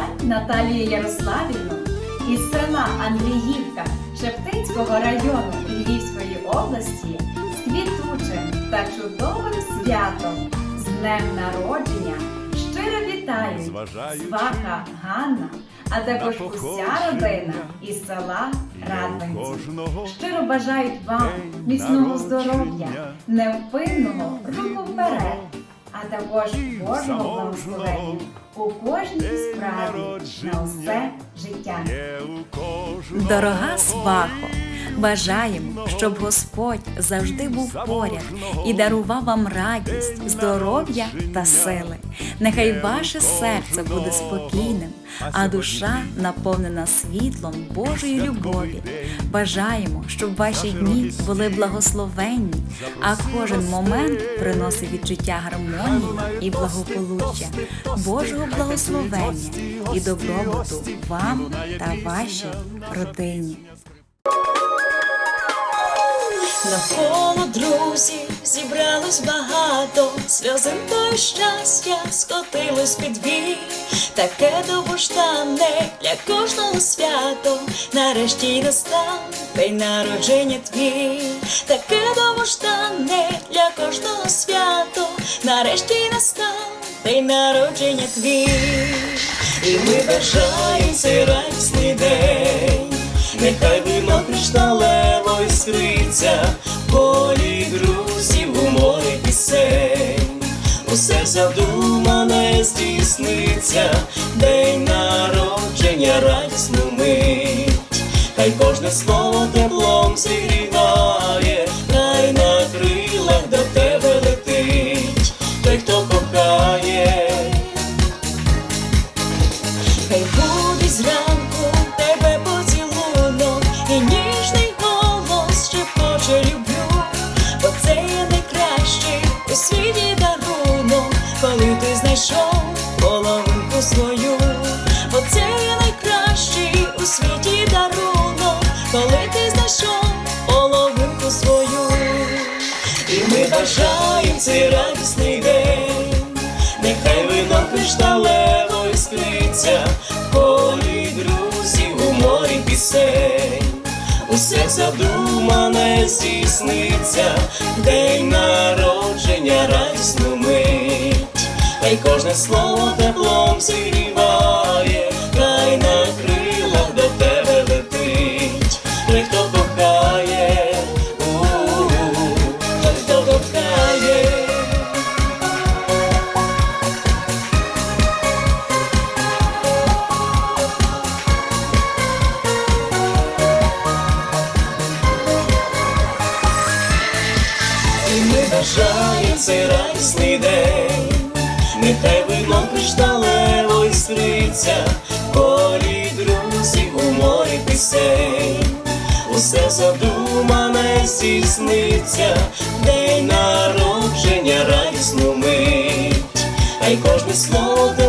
Гузаль Наталію Ярославівну із села Андріївка Шептицького району Львівської області з квітучим та чудовим святом. З днем народження. Щиро вітаю. Сваха Ганна, а також уся родина із села Радвинці. Щиро бажають вам міцного здоров'я, невпинного руку вперед а також і Божого благословення. У кожній справі на усе життя. Дорога свахо, бажаємо, щоб Господь завжди був поряд і дарував вам радість, здоров'я та сили. Нехай ваше серце буде спокійним, а душа наповнена світлом Божої любові. Бажаємо, щоб ваші дні були благословенні, а кожен момент приносив відчуття гармонії і благополуччя, Божого благословення і добробуту вам та вашій родині. Навколо друзів зібралось багато, сльози та щастя скотилось під вій. Таке довгождане для кожного свято, нарешті настав день народження твій. Таке довгождане для кожного свято, нарешті настав день народження твій. І ми бажаємо цей радісний день. Нехай іскриться, полі друзів у морі пісень, усе задумане здійсниться, день народження, радісну мить, хай кожне слово знайшов половинку свою, бо це є найкращий у світі дарунок, коли ти знайшов половинку свою, і ми бажаємо цей радісний день. Нехай вино кришталево іскриться, в полі друзів у морі пісень, усе задумане здійсниться, кожне слово теплом зігріває, хай на крилах до тебе летить, той, хто кохає, у-у-у, той, хто кохає. І ми бажаємо цей радісний день, нехай вино кришталево іскриться, полі друзів у морі пісень, усе задумане здійсниться, день народження, радісну мить, хай кожне слово.